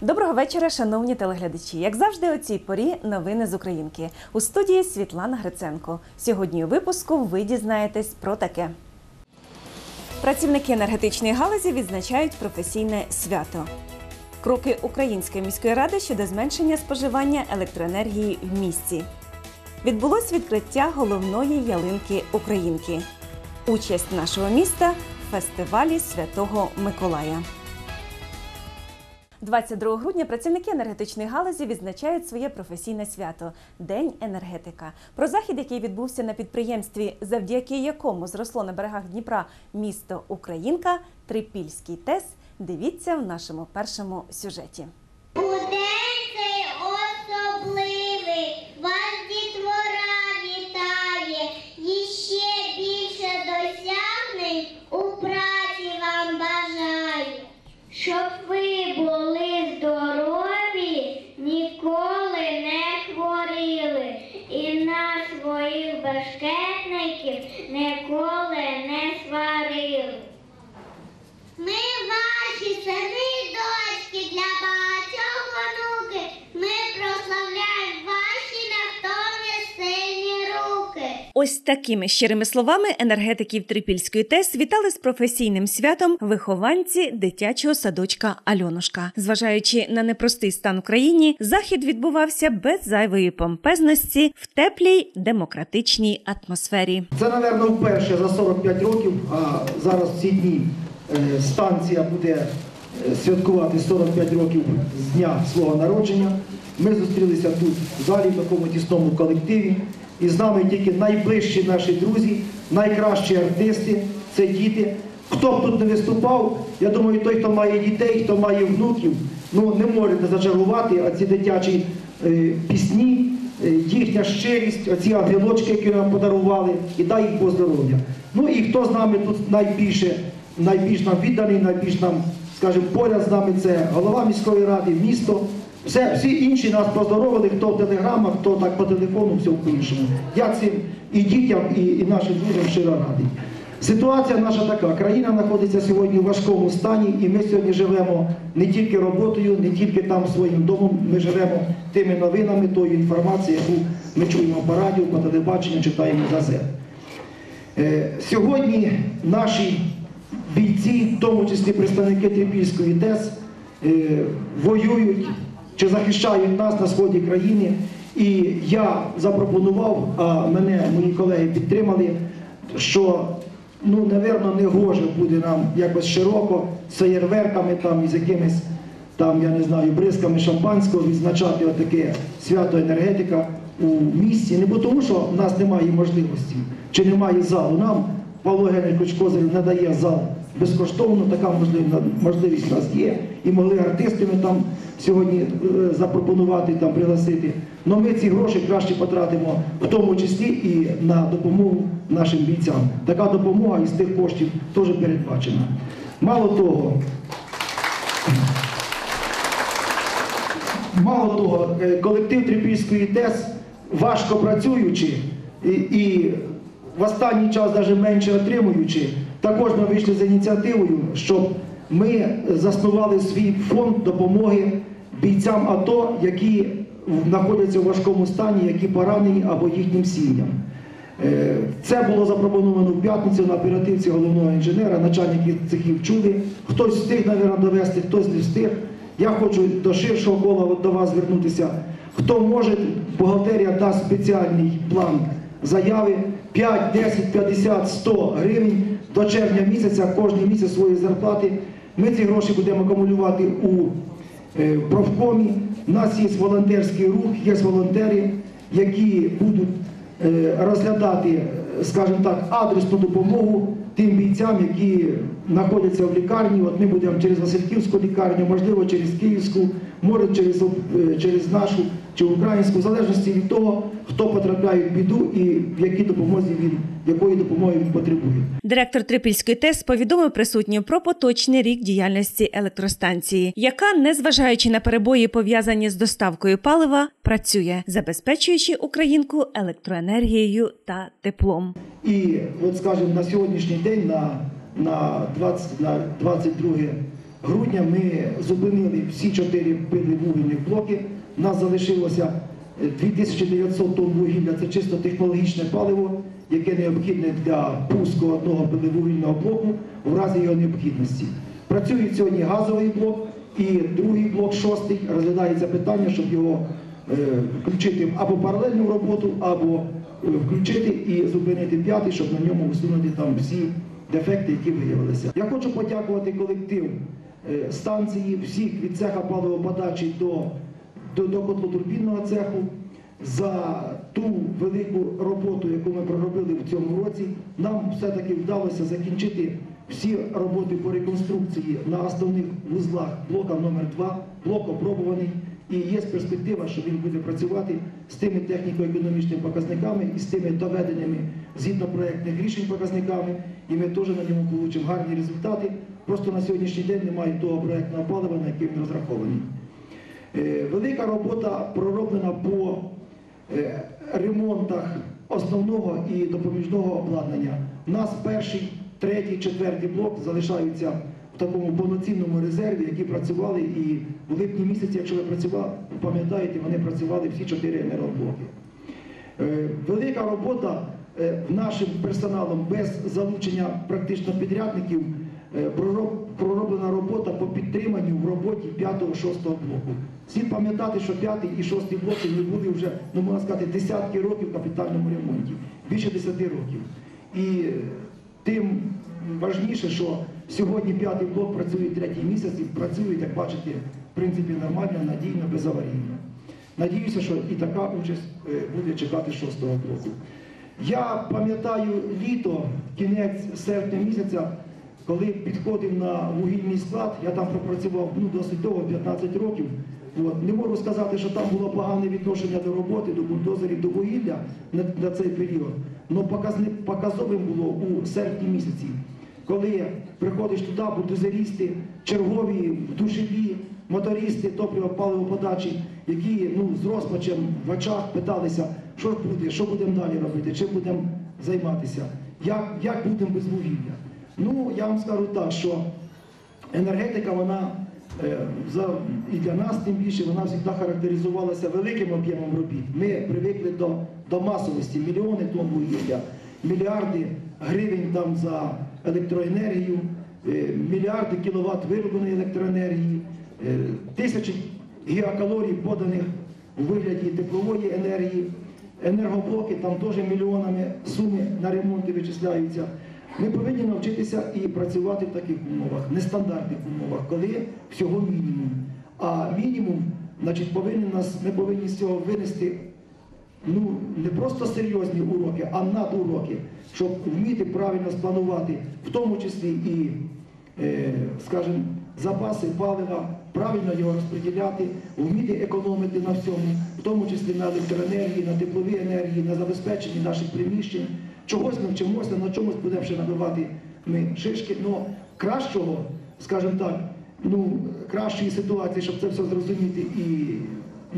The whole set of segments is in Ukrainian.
Доброго вечора, шановні телеглядачі. Як завжди, о цій порі новини з Українки. У студії Світлана Гриценко. Сьогодні у випуску ви дізнаєтесь про таке. Працівники енергетичної галузі відзначають професійне свято. Кроки Української міської ради щодо зменшення споживання електроенергії в місті. Відбулось відкриття головної ялинки Українки. Участь нашого міста в фестивалі Святого Миколая. 22 грудня працівники енергетичної галузі відзначають своє професійне свято День енергетика. Про захід, який відбувся на підприємстві, завдяки якому зросло на берегах Дніпра місто Українка, Трипільський ТЕС. Дивіться в нашому першому сюжеті. У день цей особливий вас дітвора вітає, і ще більше досягнень у праці вам бажаю, щоб ви були здорові, ніколи не хворіли, і на своїх башкетників ніколи не сварили. Ми ваші сини Ось такими щирими словами енергетиків Трипільської ТЕС вітали з професійним святом вихованці дитячого садочка Альонушка. Зважаючи на непростий стан в країні, захід відбувався без зайвої помпезності в теплій демократичній атмосфері. Це, напевно, вперше за 45 років, а зараз в ці дні е, станція буде е, святкувати 45 років з дня свого народження. Ми зустрілися тут, в залі, в такому тісному колективі. І з нами тільки найближчі наші друзі, найкращі артисти, це діти. Хто б тут не виступав, я думаю, той, хто має дітей, хто має внуків, ну не може не зачарувати, а ці дитячі е, пісні, е, їхня щирість, оці ангелочки, які нам подарували, і дай їм Бог здоров'я. Ну і хто з нами тут найбільше, найбільш нам відданий, найбільш нам, скажімо, поряд з нами це голова міської ради, місто. Все, всі інші нас поздоровили, хто в телеграмах, хто так по телефону, все по-іншому. Я цим і дітям, і, і нашим друзям щиро радий. Ситуація наша така. Країна знаходиться сьогодні в важкому стані, і ми сьогодні живемо не тільки роботою, не тільки там своїм домом. Ми живемо тими новинами, тою інформацією, яку ми чуємо по радіо, по телебаченню, читаємо газет. Е, Сьогодні наші бійці, в тому числі представники Трипільської ТЕС, е, воюють чи захищають нас на сході країни. І я запропонував, а мене мої колеги підтримали, що ну, напевно, не гоже буде нам якось широко з феєрверками там і з якимись там, я не знаю, бризками шампанського відзначати отаке свято енергетика у місті. Не бо тому, що в нас немає можливості чи немає залу. Нам Павло Генрихович Козирів надає зал безкоштовно, така можливість у нас є. І могли артистами там сьогодні е, запропонувати, там пригласити. Але ми ці гроші краще потратимо в тому числі і на допомогу нашим бійцям. Така допомога із тих коштів теж передбачена. Мало того, Мало того, е, колектив Трипільської ТЕС, важко працюючи і в останній час навіть менше отримуючи, також ми вийшли з ініціативою, щоб ми заснували свій фонд допомоги бійцям АТО, які знаходяться у важкому стані, які поранені або їхнім сім'ям. Е, Це було запропоновано в п'ятницю на оперативці головного інженера, начальники цехів чули. Хтось встиг, мабуть, довести, хтось не встиг. Я хочу до ширшого кола до вас звернутися. Хто може, бухгалтерія дасть спеціальний план заяви 5, 10, 50, 100 гривень до червня місяця, кожний місяць свої зарплати. Ми ці гроші будемо акумулювати у е, профкомі. У нас є волонтерський рух, є волонтери, які будуть е, розглядати, скажімо так, адресну допомогу тим бійцям, які знаходяться в лікарні. От ми будемо через Васильківську лікарню, можливо, через Київську, може через, е, через нашу чи українську, в залежності від того, хто потрапляє в біду і в якій допомозі він, якої допомоги він потребує. Директор Трипільської ТЕС повідомив присутнім про поточний рік діяльності електростанції, яка, незважаючи на перебої, пов'язані з доставкою палива, працює, забезпечуючи українку електроенергією та теплом. І от скажімо, на сьогоднішній день, на, на, 20, на 22 грудня, ми зупинили всі чотири пили вугільних блоки. У нас залишилося е, 2900 тонн вугілля, це чисто технологічне паливо, яке необхідне для пуску одного пилевугільного блоку в разі його необхідності. Працює сьогодні газовий блок і другий блок, шостий, розглядається питання, щоб його е, включити або паралельну роботу, або е, включити і зупинити п'ятий, щоб на ньому усунути там всі дефекти, які виявилися. Я хочу подякувати колектив е, станції, всіх від цеха паливоподачі до, до, до котлотурбінного цеху за ту велику роботу, яку ми проробили в цьому році. Нам все-таки вдалося закінчити всі роботи по реконструкції на основних вузлах блока номер 2 блок опробуваний. І є перспектива, що він буде працювати з тими техніко-економічними показниками і з тими доведеними згідно проєктних рішень показниками, і ми теж на ньому отримаємо гарні результати. Просто на сьогоднішній день немає того проєктного палива, на який він розрахований. Е, Велика робота пророблена по е, ремонтах основного і допоміжного обладнання. У нас перший, третій, четвертий блок залишаються в такому повноцінному резерві, які працювали і в липні місяці, якщо ви працювали, пам'ятаєте, вони працювали всі чотири енергоблоки. Е, Велика робота нашим персоналом без залучення практично підрядників е, пророблена робота по підтриманню в роботі 5-6 блоку. Слід пам'ятати, що 5 і 6 блоки не були вже, ну можна сказати, десятки років в капітальному ремонті, більше 10 років. І е, тим важніше, що сьогодні п'ятий блок працює третій місяць і працює, як бачите, в принципі, нормально, надійно, безаварійно. Надіюся, що і така участь е, буде чекати шостого блоку. Я пам'ятаю літо, кінець серпня місяця, коли підходив на вугільний склад, я там пропрацював ну, досить довго, 15 років. От. Не можу сказати, що там було погане відношення до роботи, до бульдозерів, до вугілля на, на цей період. Але показовим було у серпні місяці, коли приходиш туди, бульдозерісти, чергові, душеві, мотористи, топливо, паливоподачі, які ну, з розпачем в очах питалися, що буде, що будемо далі робити, чим будемо займатися, як, як будемо без вугілля. Ну, я вам скажу так, що енергетика, вона е, за, і для нас тим більше, вона завжди характеризувалася великим об'ємом робіт. Ми привикли до, до масовості, мільйони тонн вугілля, мільярди гривень там за електроенергію, е, мільярди кіловат виробленої електроенергії, тисячі гігакалорій поданих у вигляді теплової енергії. Енергоблоки там теж мільйонами суми на ремонти вичисляються. Ми повинні навчитися і працювати в таких умовах, нестандартних умовах, коли всього мінімум. А мінімум, значить, повинен нас, ми повинні з цього винести ну, не просто серйозні уроки, а надуроки, щоб вміти правильно спланувати, в тому числі і, е, скажімо, запаси палива, правильно його розподіляти, вміти економити на всьому, в тому числі на електроенергії, на тепловій енергії, на забезпеченні наших приміщень. Чогось ми вчимося, на чомусь будемо ще набивати ми шишки. Ну, кращого, скажімо так, ну, кращої ситуації, щоб це все зрозуміти і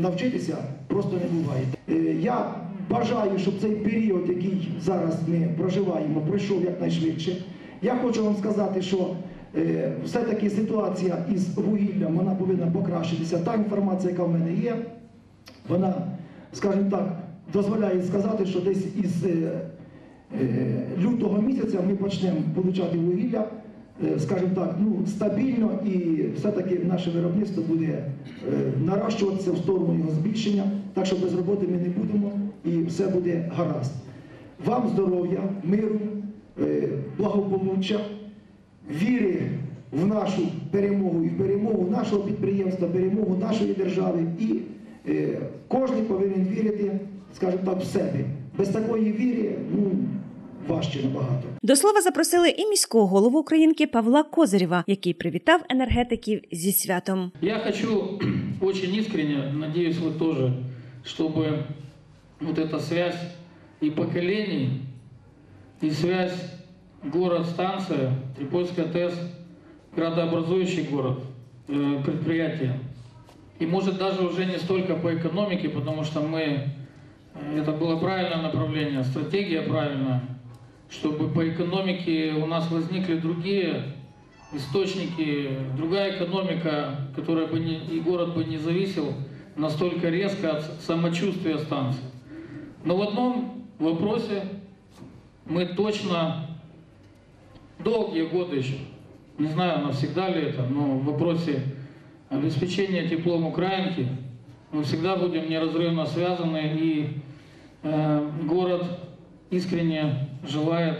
навчитися, просто не буває. Е, Я бажаю, щоб цей період, який зараз ми проживаємо, пройшов якнайшвидше. Я хочу вам сказати, що все-таки ситуація із вугіллям вона повинна покращитися. Та інформація, яка в мене є, вона, скажімо так, дозволяє сказати, що десь із е, е, лютого місяця ми почнемо отримати вугілля, е, скажімо так, ну, стабільно і все-таки наше виробництво буде е, наращуватися в сторону його збільшення, так що без роботи ми не будемо і все буде гаразд. Вам здоров'я, миру, е, благополуччя, віри в нашу перемогу і в перемогу нашого підприємства, перемогу нашої держави. І е, кожен повинен вірити, скажімо так, в себе. Без такої віри ну, важче набагато. До слова запросили і міського голову Українки Павла Козирєва, який привітав енергетиків зі святом. Я хочу очень искренне, надеюсь, вы тоже, чтобы вот эта связь и поколений, и связь город-станция, Трипольская ТЭС, градообразующий город, э, предприятие. И может даже уже не столько по экономике, потому что мы, э, это было правильное направление, стратегия правильная, чтобы по экономике у нас возникли другие источники, другая экономика, которая бы не, и город бы не зависел настолько резко от самочувствия станции. Но в одном вопросе мы точно долгие годы еще, не знаю, навсегда ли это, но в вопросе обеспечения теплом Украинки мы всегда будем неразрывно связаны, и э, город искренне желает,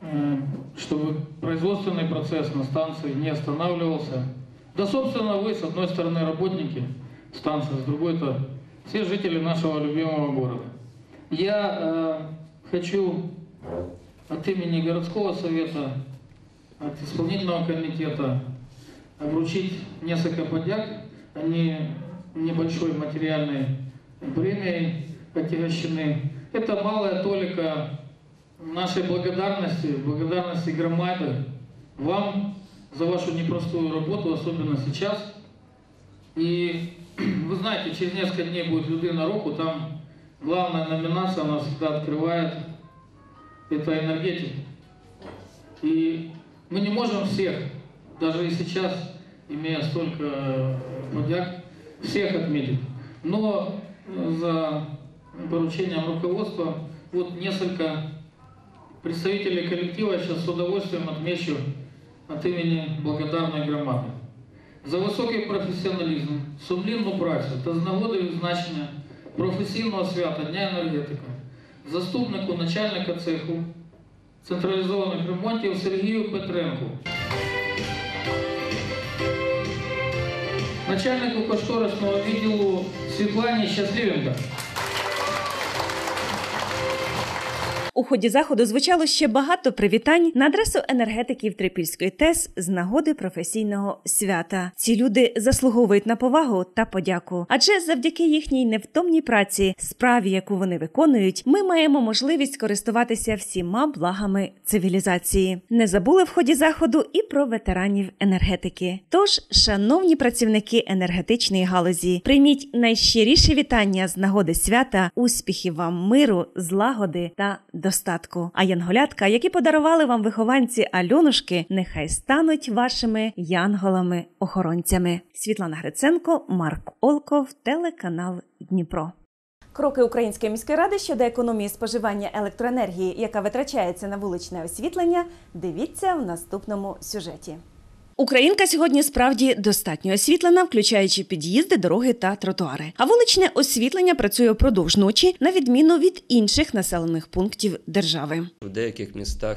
э, чтобы производственный процесс на станции не останавливался. Да, собственно, вы, с одной стороны, работники станции, с другой-то все жители нашего любимого города. Я э, хочу от имени городского совета, от исполнительного комитета вручить несколько подяг. Они небольшой материальной премией отягощены. Это малая толика нашей благодарности, благодарности громады вам за вашу непростую работу, особенно сейчас. И вы знаете, через несколько дней будет «Людина руку», там главная номинация у нас всегда открывает это энергетика. И мы не можем всех, даже и сейчас, имея столько э, подяг, всех отметить. Но за поручением руководства вот несколько представителей коллектива я сейчас с удовольствием отмечу от имени благодарної громади. За високий професіоналізм, сумлінну працю та з нагоди відзначення професійного свята Дня енергетика, заступнику начальника цеху централізованих ремонтів Сергію Петренку, начальнику кошторисного відділу Світлані Щасливенко. У ході заходу звучало ще багато привітань на адресу енергетиків Трипільської ТЕС з нагоди професійного свята. Ці люди заслуговують на повагу та подяку, адже завдяки їхній невтомній праці, справі, яку вони виконують, ми маємо можливість користуватися всіма благами цивілізації. Не забули в ході заходу і про ветеранів енергетики. Тож, шановні працівники енергетичної галузі, прийміть найщиріші вітання з нагоди свята, успіхів вам, миру, злагоди та достатку. А янголятка, які подарували вам вихованці Альонушки, нехай стануть вашими янголами-охоронцями. Світлана Гриценко, Марк Олков, телеканал Дніпро. Кроки Української міської ради щодо економії споживання електроенергії, яка витрачається на вуличне освітлення, дивіться в наступному сюжеті. Українка сьогодні справді достатньо освітлена, включаючи під'їзди, дороги та тротуари. А вуличне освітлення працює впродовж ночі, на відміну від інших населених пунктів держави. В деяких містах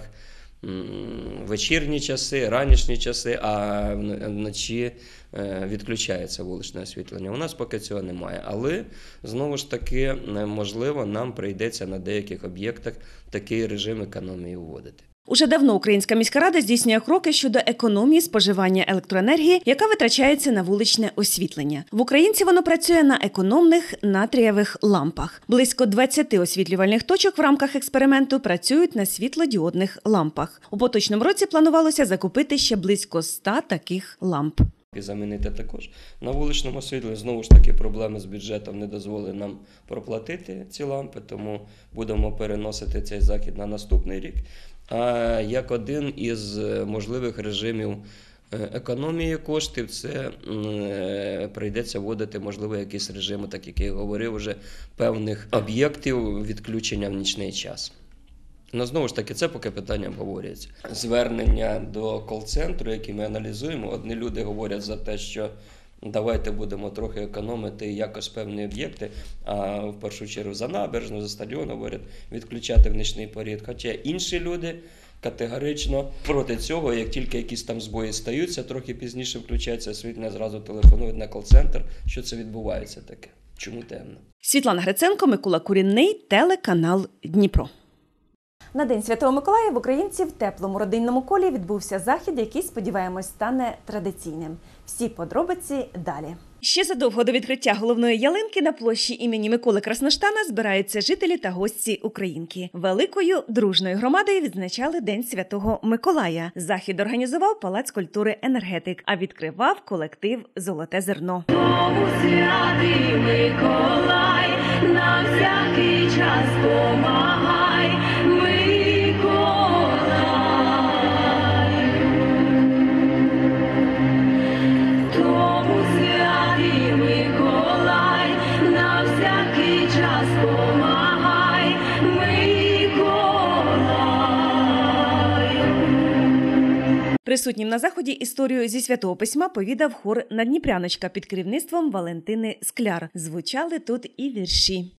вечірні часи, ранішні часи, а вночі е, відключається вуличне освітлення. У нас поки цього немає. Але знову ж таки, е, можливо, нам прийдеться на деяких об'єктах такий режим економії вводити. Уже давно Українська міська рада здійснює кроки щодо економії споживання електроенергії, яка витрачається на вуличне освітлення. В Українці воно працює на економних натрієвих лампах. Близько 20 освітлювальних точок в рамках експерименту працюють на світлодіодних лампах. У поточному році планувалося закупити ще близько 100 таких ламп. І замінити також на вуличному освітленні. Знову ж таки, проблеми з бюджетом не дозволили нам проплатити ці лампи, тому будемо переносити цей захід на наступний рік. А як один із е, можливих режимів е, економії коштів, це е, прийдеться вводити, можливо, якісь режими, так як я говорив, вже певних об'єктів відключення в нічний час. Ну, знову ж таки, це поки питання обговорюється. Звернення до кол-центру, які ми аналізуємо, одні люди говорять за те, що давайте будемо трохи економити якось певні об'єкти, а в першу чергу за набережну, за стадіон говорять відключати в нічний період. Хоча інші люди категорично проти цього, як тільки якісь там збої стаються, трохи пізніше включається освітлення, зразу телефонують на кол-центр, що це відбувається таке. Чому темно? Світлана Гриценко, Микола Курінний, телеканал Дніпро. На День Святого Миколая в українців в теплому родинному колі відбувся захід, який, сподіваємось, стане традиційним. Всі подробиці далі. Ще задовго до відкриття головної ялинки на площі імені Миколи Красноштана збираються жителі та гості Українки. Великою дружною громадою відзначали День Святого Миколая. Захід організував Палац культури енергетик, а відкривав колектив Золоте зерно. Тому святий Миколай, на всякий час помагай, Присутнім на заході історію зі святого письма повідав хор Надніпряночка під керівництвом Валентини Скляр. Звучали тут і вірші.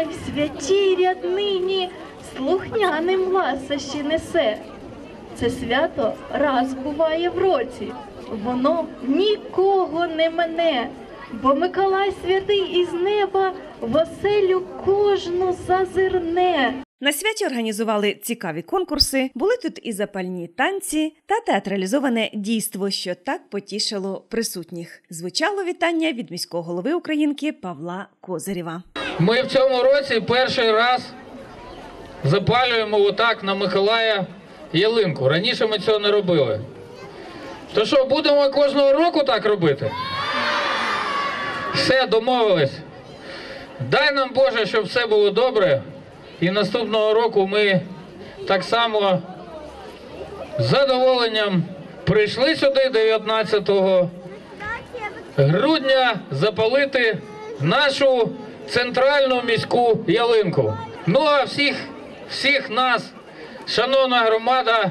Що святі ряднині слухняним ласощі несе. Це свято раз буває в році, воно нікого не мене, бо Миколай святий із неба в оселю кожну зазирне. На святі організували цікаві конкурси, були тут і запальні танці та театралізоване дійство, що так потішило присутніх. Звучало вітання від міського голови Українки Павла Козирєва. Ми в цьому році перший раз запалюємо отак на Миколая ялинку. Раніше ми цього не робили. То що, будемо кожного року так робити? Все, домовились. Дай нам Боже, щоб все було добре. І наступного року ми так само з задоволенням прийшли сюди 19 грудня запалити нашу центральну міську ялинку. Ну а всіх, всіх нас, шановна громада,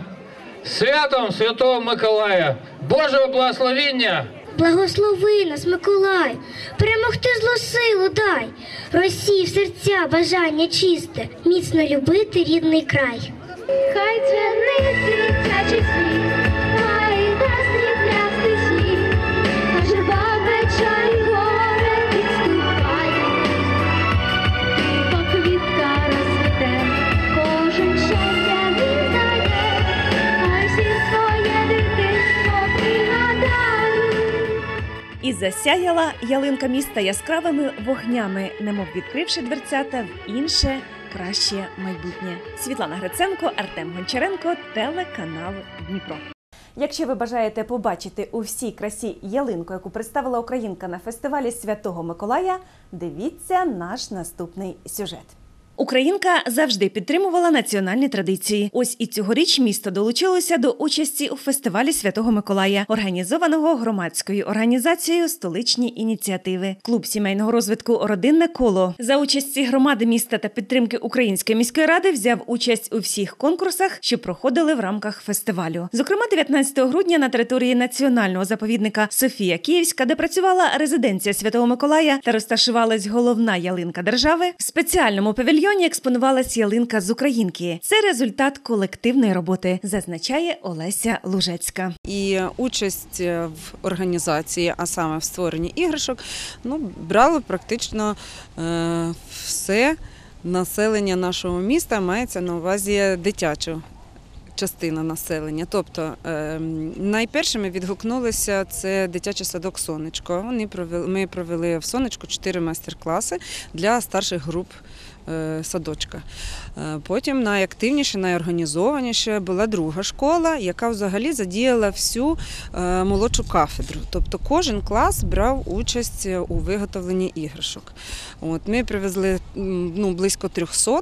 святом Святого Миколая, Божого благословіння! Благослови нас, Миколай, перемогти зло силу дай, Росії в серця бажання чисте, міцно любити рідний край. Хай дзвенить дитячий світ, І засяяла ялинка міста яскравими вогнями, немов відкривши дверцята в інше краще майбутнє. Світлана Гриценко, Артем Гончаренко, телеканал Дніпро. Якщо ви бажаєте побачити у всій красі ялинку, яку представила Українка на фестивалі Святого Миколая, дивіться наш наступний сюжет. Українка завжди підтримувала національні традиції. Ось і цьогоріч місто долучилося до участі у фестивалі Святого Миколая, організованого громадською організацією Столичні ініціативи. Клуб сімейного розвитку Родинне коло за участі громади міста та підтримки Української міської ради взяв участь у всіх конкурсах, що проходили в рамках фестивалю. Зокрема, 19 грудня на території національного заповідника Софія Київська, де працювала резиденція Святого Миколая та розташувалась головна ялинка держави, в спеціальному павільйоні експонувалась ялинка з Українки. Це результат колективної роботи, зазначає Олеся Лужецька. І участь е, в організації, а саме в створенні іграшок, ну, брало практично е, все населення нашого міста, мається на увазі дитячу частина населення. Тобто е, найпершими відгукнулися це дитячий садок Сонечко. Вони провели, ми провели в Сонечку чотири майстер-класи для старших груп е, садочка. Е, Потім найактивніше, найорганізованіше була друга школа, яка взагалі задіяла всю е, молодшу кафедру. Тобто кожен клас брав участь у виготовленні іграшок. От, ми привезли ну, близько 300.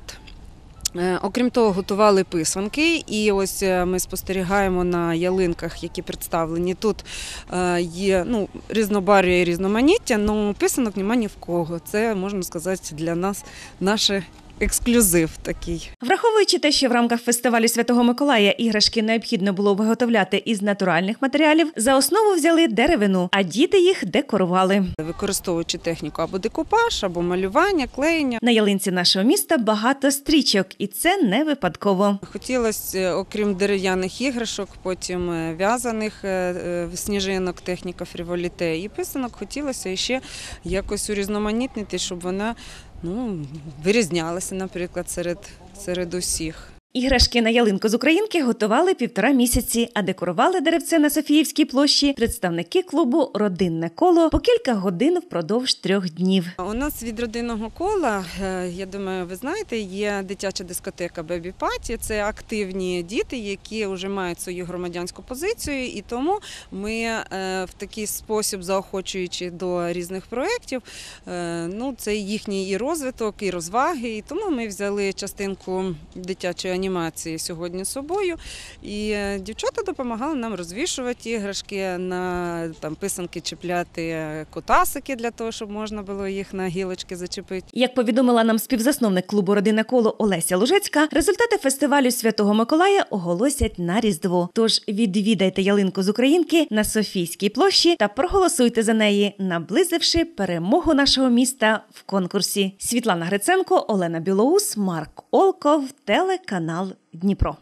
Е, Окрім того, готували писанки, і ось е, ми спостерігаємо на ялинках, які представлені. Тут е, є ну, різнобарв'я і різноманіття, але писанок немає ні в кого. Це можна сказати для нас наш ексклюзив такий. Враховуючи те, що в рамках фестивалю Святого Миколая іграшки необхідно було виготовляти із натуральних матеріалів, за основу взяли деревину, а діти їх декорували. Використовуючи техніку або декупаж, або малювання, клеєння. На ялинці нашого міста багато стрічок, і це не випадково. Хотілося, е, окрім дерев'яних іграшок, потім е, в'язаних е, сніжинок, техніка фріволіте і писанок, хотілося ще якось урізноманітнити, щоб вона ну, вирізнялася, наприклад, серед, серед усіх. Іграшки на ялинку з Українки готували півтора місяці, а декорували деревце на Софіївській площі представники клубу Родинне коло по кілька годин впродовж трьох днів. У нас від родинного кола, е, я думаю, ви знаєте, є дитяча дискотека Бебі Паті. Це активні діти, які вже мають свою громадянську позицію, і тому ми е, в такий спосіб, заохочуючи до різних проєктів, е, ну це їхній і розвиток, і розваги. І тому ми взяли частинку дитячої анімації сьогодні з собою. І е, дівчата допомагали нам розвішувати іграшки на там писанки чіпляти е, котасики для того, щоб можна було їх на гілочки зачепити. Як повідомила нам співзасновник клубу Родинне коло Олеся Лужецька, результати фестивалю Святого Миколая оголосять на Різдво. Тож відвідайте ялинку з Українки на Софійській площі та проголосуйте за неї, наблизивши перемогу нашого міста в конкурсі. Світлана Гриценко, Олена Білоус, Марк Олков, телеканал Дніпро.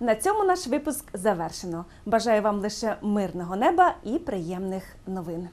На цьому наш випуск завершено. Бажаю вам лише мирного неба і приємних новин.